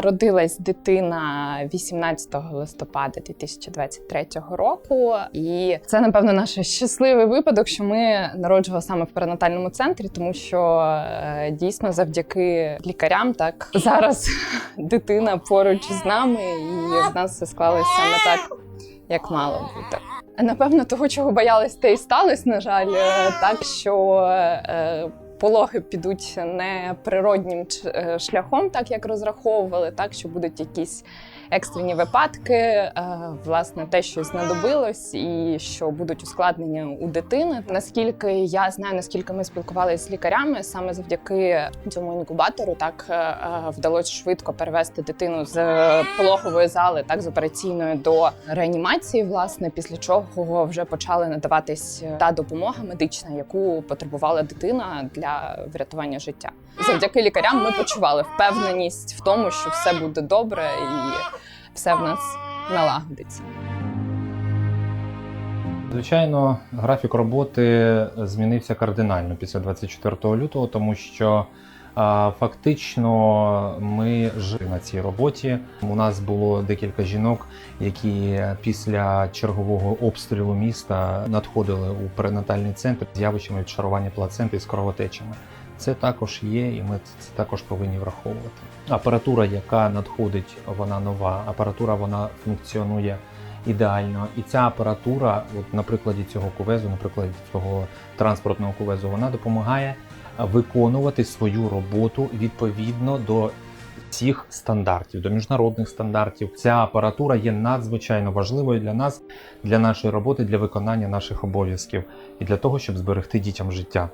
народилась дитина 18 листопада 2023 року, і це напевно наш щасливий випадок, що ми народжували саме в перинатальному центрі, тому що е, дійсно завдяки лікарям так зараз дитина поруч з нами, і в нас все склалося саме так, як мало бути. Напевно, того, чого боялись, те й сталося, на жаль, е, так що е, пологи підуть не природнім е, шляхом, так як розраховували, так що будуть якісь екстрені випадки, е, власне, те, що знадобилось, і що будуть ускладнення у дитини. Наскільки я знаю, наскільки ми спілкувалися з лікарями, саме завдяки цьому інкубатору, так е, е, вдалося швидко перевести дитину з пологової зали, так з операційної до реанімації, власне, після чого вже почали надаватись та допомога медична, яку потребувала дитина для врятування життя. Завдяки лікарям ми почували впевненість в тому, що все буде добре і все в нас налагодиться. Звичайно, графік роботи змінився кардинально після 24 лютого, тому що фактично ми жили на цій роботі. У нас було декілька жінок, які після чергового обстрілу міста надходили у перинатальний центр з явищами відшарування плаценти з кровотечами. Це також є, і ми це також повинні враховувати. Апаратура, яка надходить, вона нова. Апаратура вона функціонує ідеально. І ця апаратура, от на прикладі цього кувезу, на прикладі цього транспортного кувезу, вона допомагає виконувати свою роботу відповідно до всіх стандартів, до міжнародних стандартів. Ця апаратура є надзвичайно важливою для нас, для нашої роботи, для виконання наших обов'язків і для того, щоб зберегти дітям життя.